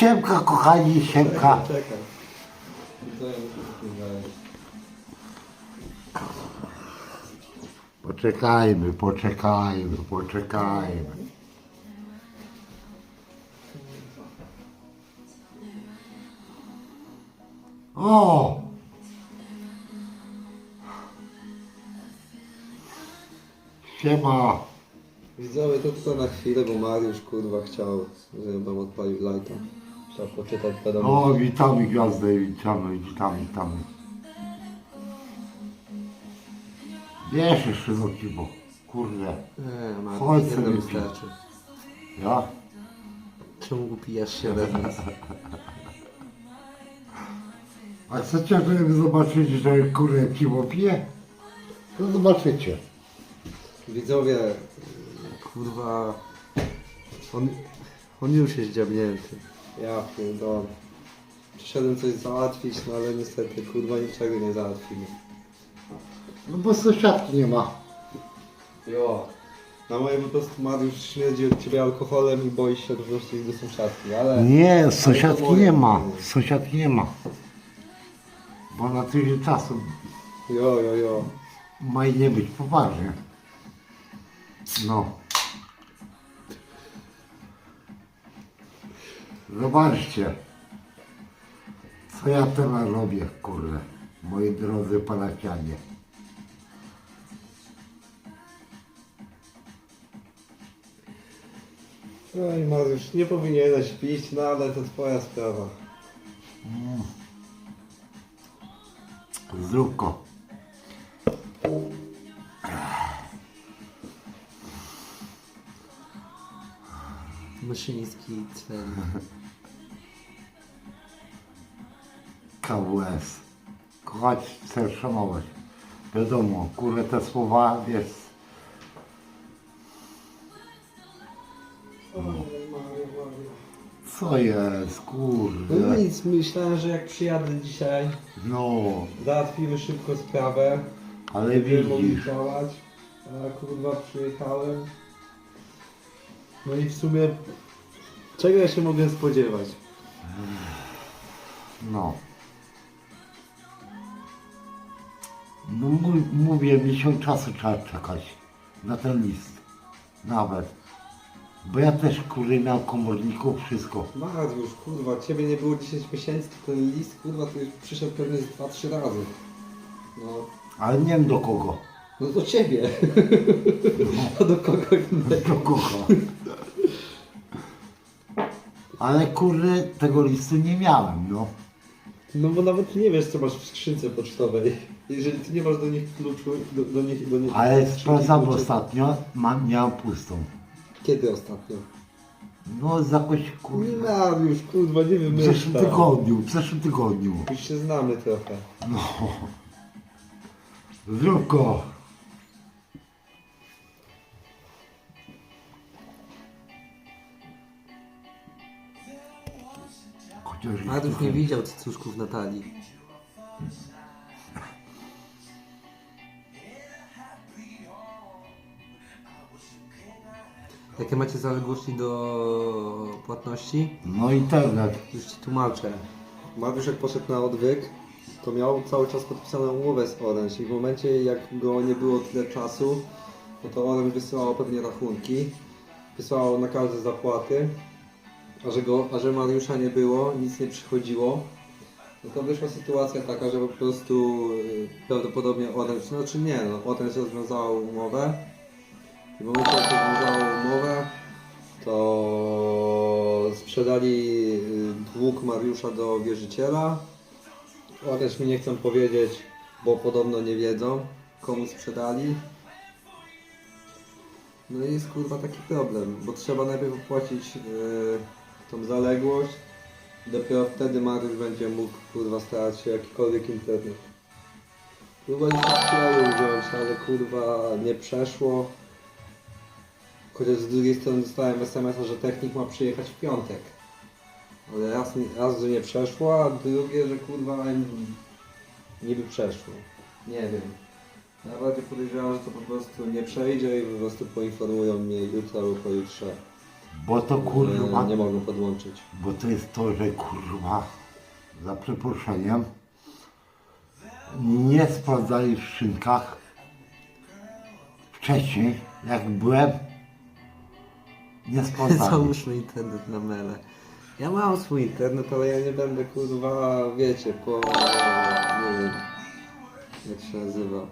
Siemka kochani, siemka. Co? Poczekajmy, poczekajmy, poczekajmy. O! Siema. Widzowie, to tylko na chwilę, bo Mariusz kurwa chciał, żebym odpalił lighta. Chciał poczytać wiadomo. O, witamy gwiazdę, witamy, witamy, witamy. Wiesz jeszcze do kibo. Kurde. Nie, Mariusz, Chodź sobie wystarczy. Ja? Czemu upijasz się bez nas? A chcecie, żeby zobaczyć, że kurde kibo pije? To zobaczycie. Widzowie, kurwa, on, on już jest dziabnięty. Ja pierdolę. Przyszedłem coś załatwić, no ale niestety, kurwa, niczego nie załatwimy. No bo sąsiadki nie ma. Jo. Na moje po prostu Mariusz śmierdzi od ciebie alkoholem i boi się po prostu iść do sąsiadki, ale... Nie, sąsiadki moje. nie ma. Sąsiadki nie ma. Bo na tyle czasu Jo, jo, jo. ma i nie być poważnie. No. Zobaczcie. Co ja teraz robię, kurde. Moi drodzy palacianie. Oj Mariusz, nie powinieneś pić, no ale to twoja sprawa. Zdrówko. Myszyński cel. KWS. Kochać, chcę szanować. Wiadomo, kurde te słowa, wiesz, co jest, No kurde. nic, myślałem, że jak przyjadę dzisiaj, No, załatwimy szybko sprawę. ale Będziemy mogli widzisz, działać. A kurwa przyjechałem. No i w sumie czego ja się mogę spodziewać? no. No mów- mówię, miesiąc czasu trzeba czekać na ten list. Nawet. Bo ja też kurde miałem komorników, wszystko. Mariusz, kurwa, ciebie nie było 10 miesięcy, to ten list kurwa to już przyszedł pewnie z 2-3 razy. No, Ale nie wiem do kogo. no do ciebie. A do kogo innego? Do kogo. Ale kurde tego listu nie miałem, no. No bo nawet nie wiesz co masz w skrzynce pocztowej. Jeżeli ty nie masz do nich kluczu, do, do nich, do nich Ale sprawdzam kluczy- ostatnio, mam, miałem pustą. Kiedy ostatnio? No jakoś kurde. Mariusz, kurwa, nie wiem, W zeszłym tygodniu, w zeszłym tygodniu. Już się znamy trochę. No. Zdrówko. Ich Mariusz nie widział cycuszków Natalii. Jakie macie zaległości do płatności? No internet. Już Ci tłumaczę. Mariusz jak poszedł na odwyk, to miał cały czas podpisaną umowę z Orange i w momencie jak go nie było tyle czasu, no to Orange wysyłało pewnie rachunki, wysyłało nakazy zapłaty, a że, go, a że Mariusza nie było, nic nie przychodziło, no to wyszła sytuacja taka, że po prostu y, prawdopodobnie Orange, znaczy nie, no Orange rozwiązało umowę i w momencie jak rozwiązało umowę, to sprzedali y, dług Mariusza do wierzyciela. O, też mi nie chcą powiedzieć, bo podobno nie wiedzą, komu sprzedali. No i jest kurwa taki problem, bo trzeba najpierw opłacić y, tą zaległość. Dopiero wtedy Mariusz będzie mógł kurwa starać się jakikolwiek internet. Próbowali się kleju wziąć, ale kurwa nie przeszło. Chociaż z drugiej strony dostałem SMS-a, że technik ma przyjechać w piątek. Ale raz, raz że nie przeszło, a drugie, że kurwa niby przeszło. Nie wiem. Bardziej podejrzewam, że to po prostu nie przejdzie i po prostu poinformują mnie jutro albo pojutrze. Bo to kurwa, e, nie mogą podłączyć. bo to jest to, że kurwa, za przeproszeniem, nie sprawdzali w szynkach wcześniej, jak byłem, nie sprawdzali. Załóżmy internet na mele. Ja mam swój internet, ale ja nie będę kurwa, wiecie, po nie wiem, jak się nazywa,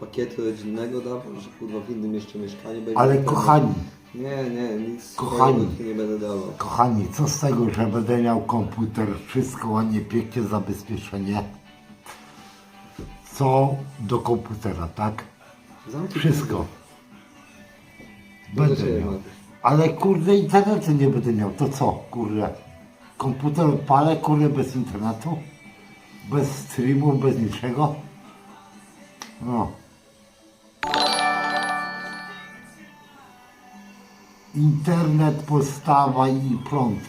pakietu rodzinnego dawał, że kurwa w innym jeszcze mieszkaniu będzie. Ale internet. kochani, Nie, nie, nic Kochani. nie będę dawał. kochani, co z tego, że będę miał komputer, wszystko ładnie, pięknie, zabezpieczenie. Co do komputera, tak? Zamknij Wszystko. Będę miał. Ale kurde internetu nie będę miał, to co, kurde? Komputer odpalę, kurde, bez internetu? Bez streamu, bez niczego? No. Internet, podstawa i prąd.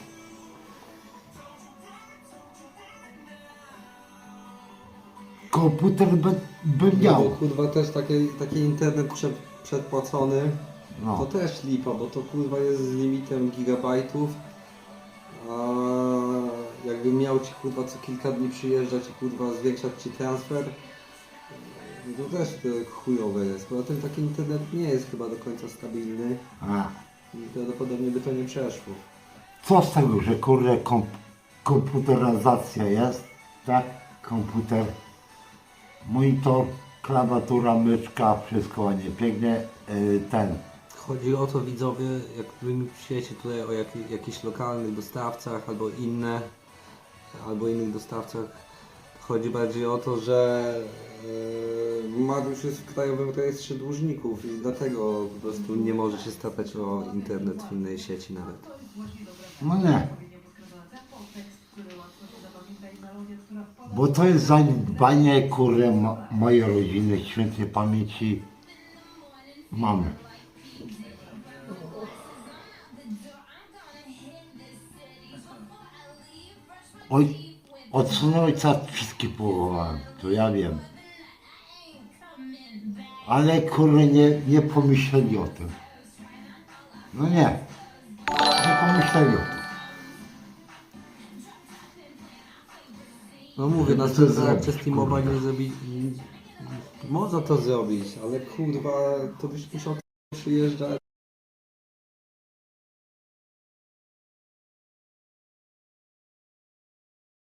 Komputer by, No bo miał. kurwa też taki, taki internet prze, przedpłacony, No. to też lipa, bo to kurwa jest z limitem gigabajtów. A jakbym miał ci kurwa co kilka dni przyjeżdżać i kurwa zwiększać ci transfer, no to też to chujowe jest. Poza tym taki internet nie jest chyba do końca stabilny A. i prawdopodobnie by to nie przeszło. Co z tego, że kurde komp komputeryzacja jest, tak? Komputer, monitor, klawiatura, myszka, wszystko ładnie, pięknie, yy, ten. Chodzi o to widzowie, jak wy mi piszecie tutaj o jak, jakichś lokalnych dostawcach albo inne, albo innych dostawcach, chodzi bardziej o to, że yy, Mariusz jest w Krajowym Rejestrze Dłużników i dlatego po prostu nie może się starać o internet w innej sieci nawet. No nie, bo to jest zaniedbanie, kurde, mo mojej rodziny, świętej pamięci mamy. Oj, od syna ojca wszystkich powołałem, to ja wiem. Ale kurde nie, nie pomyśleli o tym. No nie, nie pomyśleli o tym. No mówię, na Co co zrobić, przez T-Mobile kurwa? nie zrobi... Można to zrobić, ale kurwa, to byś musiał przyjeżdżać.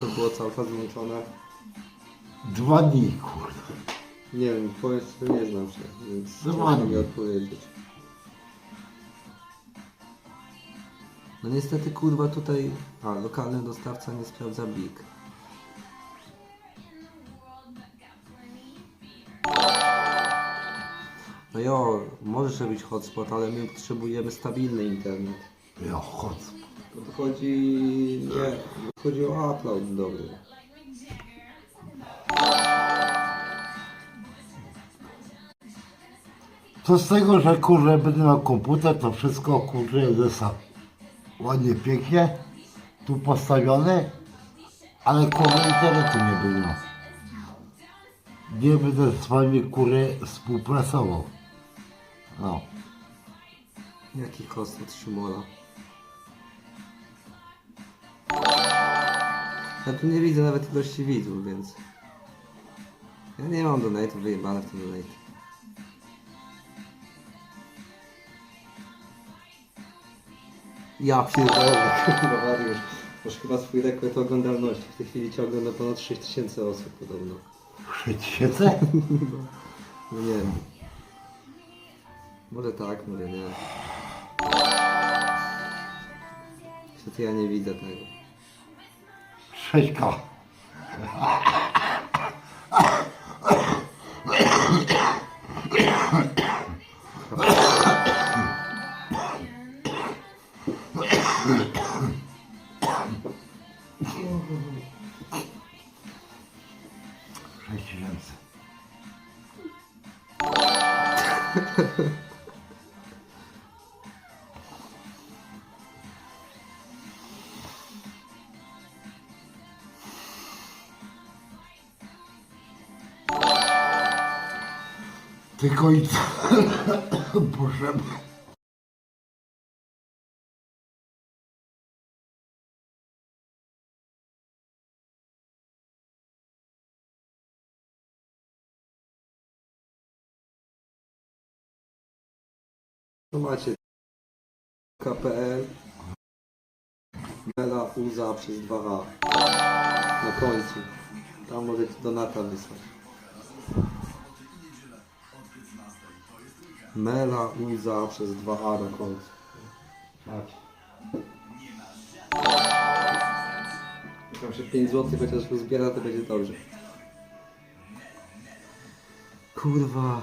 To było cały czas włączone. Dwa dni, kurde. Nie wiem, powiem szczerze, nie znam się, więc ładnie. mogę odpowiedzieć. No niestety kurwa tutaj, a lokalny dostawca nie sprawdza BIG. No jo, możesz robić hotspot, ale my potrzebujemy stabilny internet. Ja chodź. To tu chodzi, nie, chodzi o upload dobry. Co z tego, że kurde będę miał komputer, to wszystko kurde zesa. Ładnie, pięknie. Tu postawione. Ale kurde internetu nie będę miał. Nie będę z wami kurde współpracował. No. Jaki kosmos Szymola? Ja tu nie widzę nawet ilości widzów, więc... Ja nie mam donate'ów, wyjebane w tym donate. Ja pierdolę, kurwa Mariusz. Masz chyba swój rekord oglądalności. W tej chwili cię ogląda ponad 6000 osób podobno. Siedzę? No nie wiem. Może tak, może nie. Niestety ja nie widzę tego. はいか。Tylko i potrzebne. Tu macie KPL Mela Uza przez 2A na końcu. Tam możecie donata wysłać. Mela Uza przez 2A na końcu. Jak tam się 5 zł chociaż uzbiera, to będzie dobrze. Kurwa.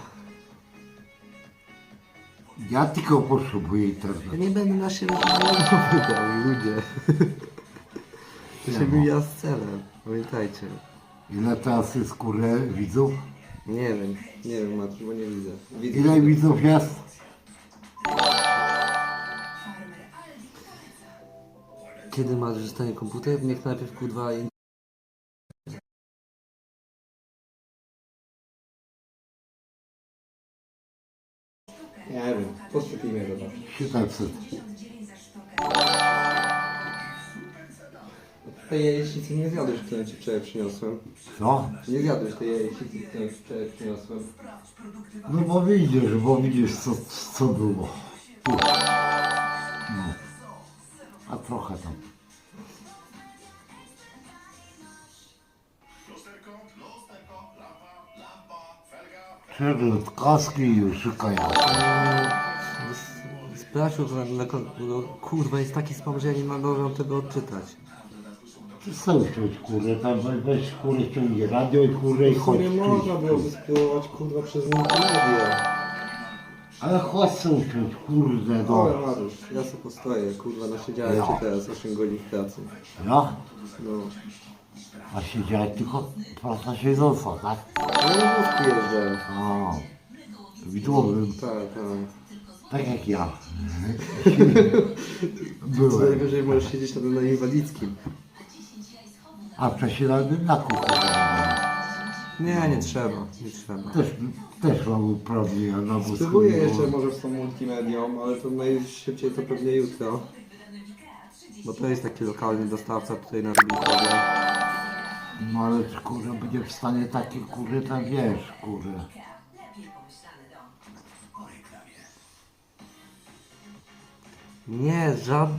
Ja tylko potrzebuję Ja internetu. nie będę na siebie wydał, ludzie. To się mija z celem, pamiętajcie. Ile teraz jest kurde widzów? Nie wiem, nie wiem Mateusz, bo nie widzę. widzę. Ile widzów jest? Kiedy Mateusz dostanie komputer? Niech najpierw kurwa... in- Nie wiem, postupimy go dobrze. 700. Tej jajecznicy nie zjadłeś, którą ci wczoraj przyniosłem. Co? Nie zjadłeś tej jajecznicy, którą ci wczoraj przyniosłem. No bo widzisz, bo widzisz co, co było. Tu. No. A trochę tam. Przewrót kaski i już szukają. Sprawdź, że na, no, kurwa jest taki spam, że ja nie mogę tego odczytać. Ty czuć kurde, tam we- weź kurde ciągnie radio i kurde i W chodź. sumie można byłoby spróbować kurwa przez multimedia. Ale chodź czuć kurde Dobra no. Mariusz, ja sobie postoję, kurwa nasiedziałem się teraz 8 godzin w pracy. Ja? No. A siedziałeś tylko praca siedząca, tak? No i mówki jeżdżę. A. Widłowym, Tak, tak. tak jak ja. Co Byłem. najwyżej możesz siedzieć na, na inwalidzkim. A przesiadany na kuchni. Nie, nie trzeba, nie trzeba. Też, też mam uprawnienia na wózku. Spróbuję jeszcze może z tą multimedią, ale to najszybciej to pewnie jutro. Bo to jest taki lokalny dostawca tutaj na Rybnikowie. No ale czy kurde będzie w stanie takie kurde tam wiesz, kurde. Nie, żad...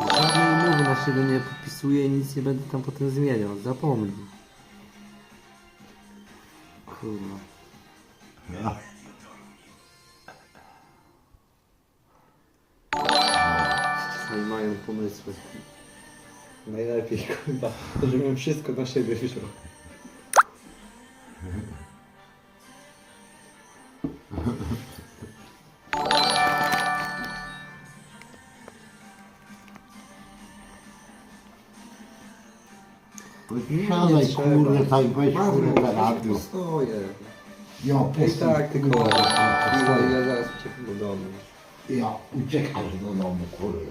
żadnej umowy na siebie nie podpisuję i nic nie będę tam potem zmieniał. Zapomnij. Kurwa. Ja. Czasami mają pomysły. Najlepiej, kurwa, żebym wszystko na siebie wziął. Siadaj kurde, tak weź kurde na radio. Stoję. Ja I tak, tylko kurde. ja, ja zaraz uciekam do domu. Ja uciekasz do domu kurde.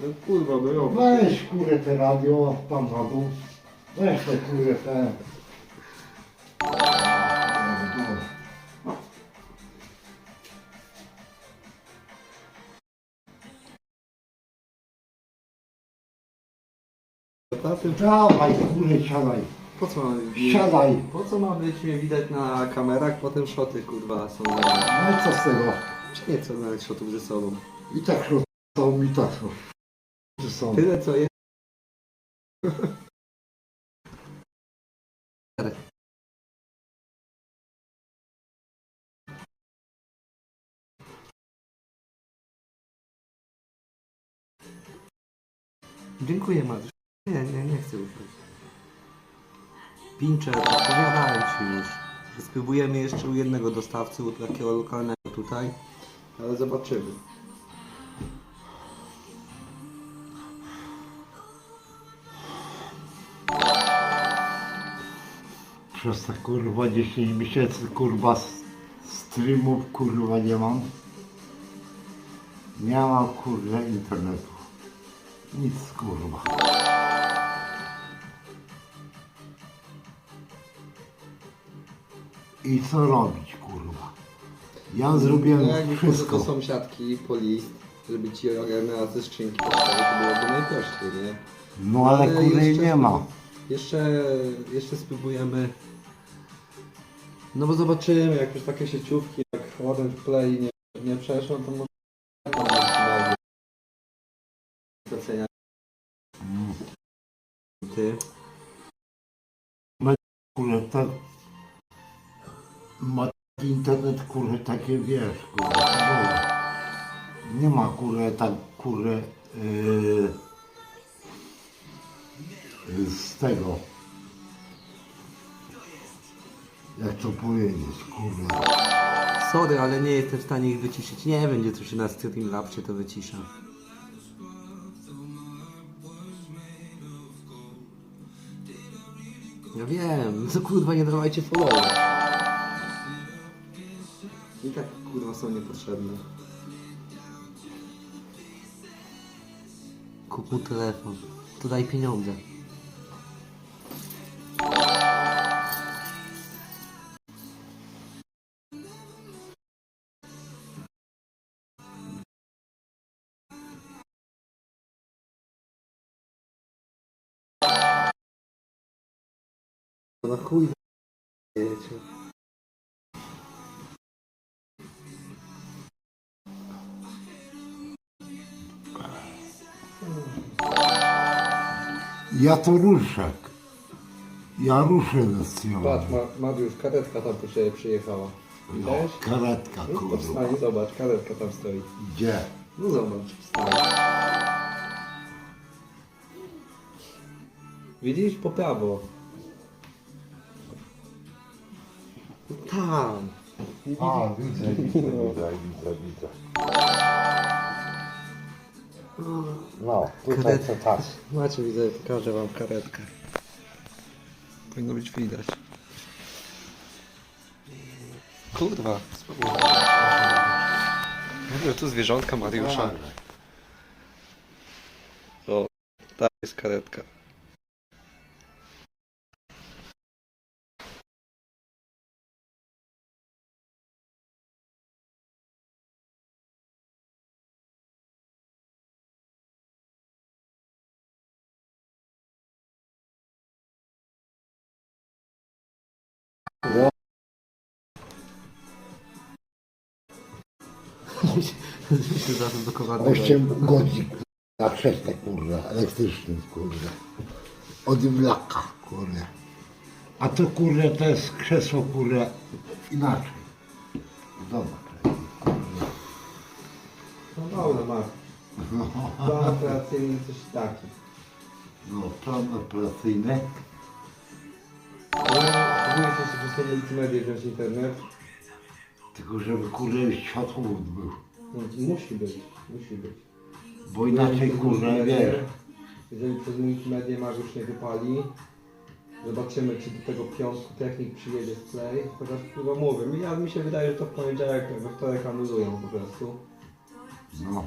No kurwa, było. Weź kurde te radio tam na dół. Weź te kurde te. Dawaj kurde siadaj. Po co ma być? Siadaj. Po co ma być mnie widać na kamerach, potem szoty kurwa są na No i co z tego? Czy nie chcę znaleźć szotów ze sobą? I tak są, i tak są. Tyle co jest. Dziękuję Mariusz. Nie, nie, nie chcę już. Pincher, odpowiadałem Ci już. że Spróbujemy jeszcze u jednego dostawcy, u takiego lokalnego tutaj. Ale zobaczymy. Przez te kurwa 10 miesięcy kurwa streamów kurwa nie mam. Nie mam kurwa internetu. Nic kurwa. I co robić kurwa? Ja zrobiłem No jakby poszedł wszystko. do sąsiadki po list, żeby ci ogarnęła ze skrzynki pocztowej, to byłoby najprościej, nie? No ale kurwa jeszcze- nie ma. Jeszcze, jeszcze spróbujemy. No bo zobaczymy, jak już takie sieciówki jak Ładen Play nie nie przeszło, to może tam maksymalnie. Ty? Kurę, tak... Internet, kurę, takie wiesz, kurę, kurę. Nie ma, kurę, tak, kurę, yy, z tego. Jak to powiedzieć, kurę. Sorry, ale nie jestem w stanie ich wyciszyć. Nie będzie to się na Streamlabsie to wycisza. Ja wiem, no kurwa nie dawajcie follow. I tak kurwa są niepotrzebne. Kup mu telefon. To daj pieniądze. No chuj wiecie. Ja to ruszę. Ja ruszę ze. Patrz, Ma- Mariusz, karetka tam po ciebie przyjechała. No, Widziałeś? karetka, No to kurwa. wstań, zobacz, karetka tam stoi. Gdzie? No zobacz, wstań. Widzisz? Po prawo. Tam. A, widzę, widzę, widzę, widzę, widzę. No, tutaj Karet- to tak. Macie, widzę, pokażę wam karetkę. Powinno być widać. Kurwa, spokojnie. Mówię, tu zwierzątka Mariusza. O, ta jest karetka. Zaraz do kowadła. 8 godzin na przestek, kurwa, elektryczny, kurwa. Od wlaka, kurwa. A to, kurwa, to jest krzesło, kurwa, inaczej. Zobacz. No mało ma. Plan operacyjny coś taki. No, plan operacyjny. Próbuję się przez te multimedia wziąć internet. Tylko żeby, kurwa, światłowód był. No, musi być, musi być. Bo inaczej, kurwa, wiesz. Jeżeli przez multimedia Mariusz nie wypali, zobaczymy czy do tego piątku technik przyjedzie z play. Chociaż chyba mówię, mi, ja, mi się wydaje, że to w poniedziałek, we wtorek anulują po prostu. No.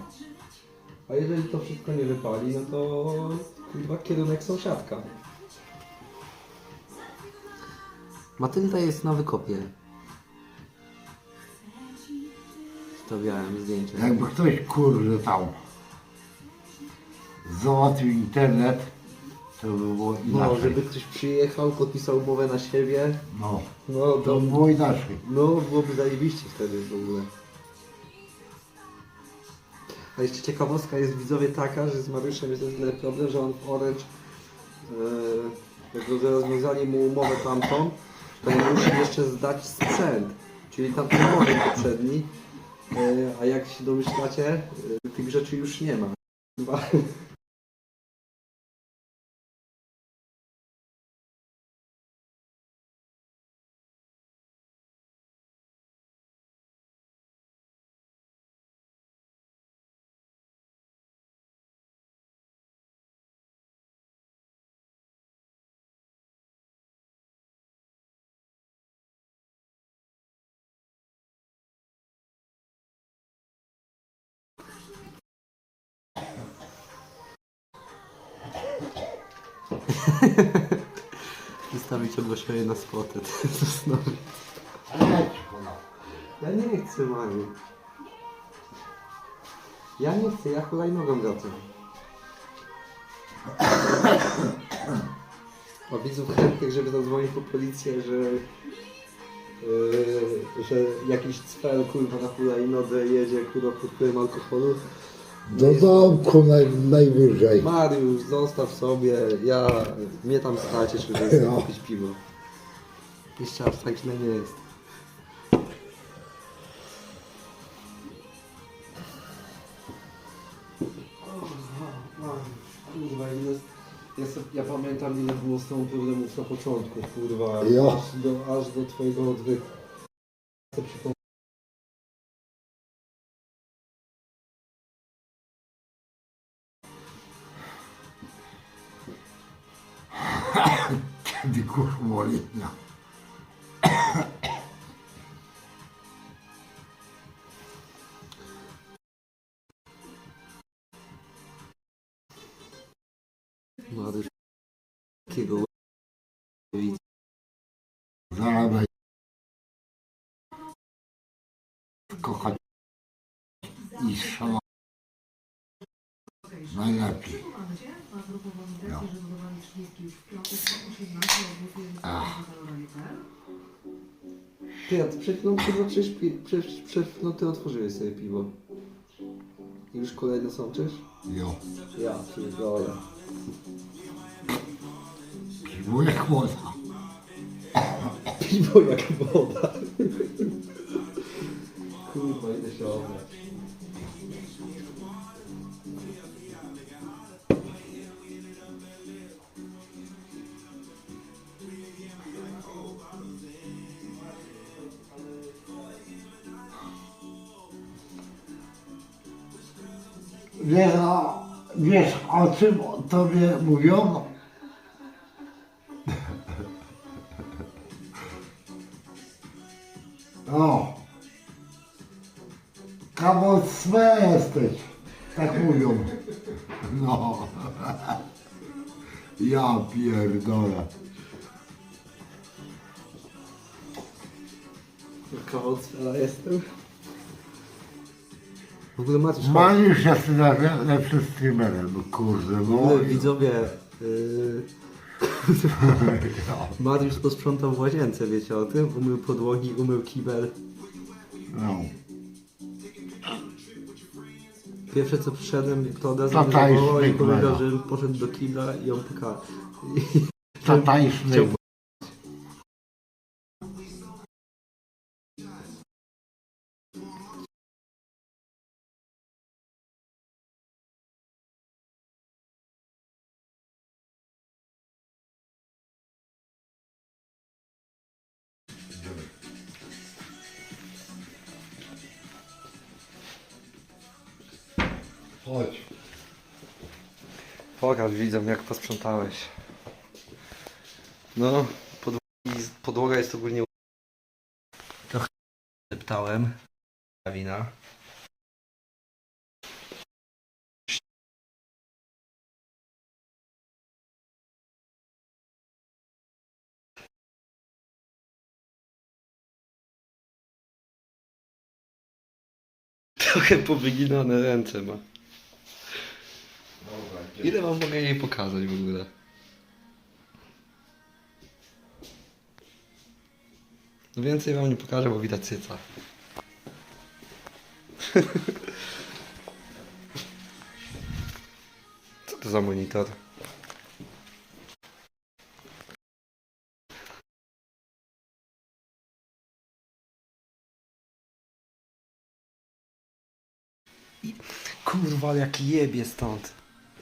A jeżeli to wszystko nie wypali, no to chyba kierunek sąsiadka. Matylda jest na wykopie. Stawiałem zdjęcie. Jakby ktoś, kurde, tam załatwił internet, to by było No, inaczej. żeby ktoś przyjechał, podpisał umowę na siebie, No, no to to by było inaczej. no, byłoby zajebiście wtedy w ogóle. A jeszcze ciekawostka jest widzowie taka, że z Mariuszem jest tyle problem, że on w Orange e, jak rozwiązali mu umowę tamtą, to on musi jeszcze zdać sprzęt, czyli tamten model poprzedni, a jak się domyślacie, e, tych rzeczy już nie ma. Wystawić ogłoszenie na spotę. Znowu. Ja nie chcę, Mariu. Ja nie chcę, ja hulajnogą wracam. O widzów chętnych, żeby zadzwonić po policję, że yy, że jakiś cfel kurwa na hulajnodze jedzie kurwa pod wpływem alkoholu. Do domku naj, najwyżej. Mariusz, zostaw sobie, ja, mnie tam stać jeszcze, żeby sobie No. kupić piwo. Jeszcze aż tak źle nie jest. Kurwa, ile... Ja, ja pamiętam ile było z tą problemów na początku, kurwa, Jo. aż do, aż do twojego odwyku. Chcę przypomnieć. Letnia. Mariusz, jakiego łe- Zarabiaj. Kochać i szanować. Najlepiej. No. Ach. Ty, a ty przed chwilą kurwa przecież, pi- przecież, przed chwilą ty otworzyłeś sobie piwo. I już kolejne sączysz? Jo. Ja pierdolę. Piwo jak woda. Piwo jak woda. Kurwa, idę się obrać. Wiesz, o, wiesz o czym tobie mówią? O. Kawał swe jesteś. Tak mówią. No. Ja pierdolę. Cfela jestem. W ogóle Maciuś, Mariusz jest najle- lepszym streamerem, kurde, w no. widzowie, yy, Mariusz posprzątał w łazience, wiecie o tym? Umył podłogi, umył kibel. no. Pierwsze co przyszedłem, to od Tata i powiedział, że poszedł do kibla i ją pyka. Tata i Chodź. Pokaż widzom jak posprzątałeś. No, podłogi, podłoga jest ogólnie... Trochę deptałem. Wina. Trochę powyginane ręce ma. Ile wam mogę jej pokazać w ogóle? No więcej wam nie pokażę, bo widać cyca. Co to za monitor? Kurwa, jak jebie stąd.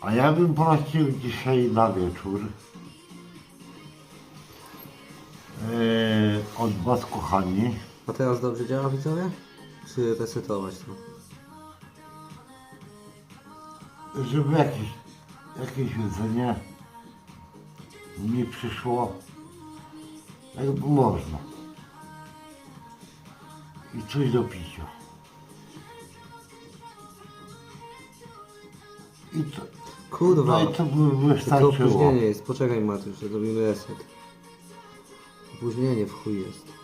A ja bym prosił dzisiaj na wieczór yy, od was kochani, A teraz dobrze działa widzowie? Czy resetować to? żeby jakieś, jakieś jedzenie mi przyszło, jakby można. i coś do picia. I to, Kurwa. no i to by To, wystarczyło. opóźnienie jest. Poczekaj Mariusz, zrobimy reset. Opóźnienie w chuj jest.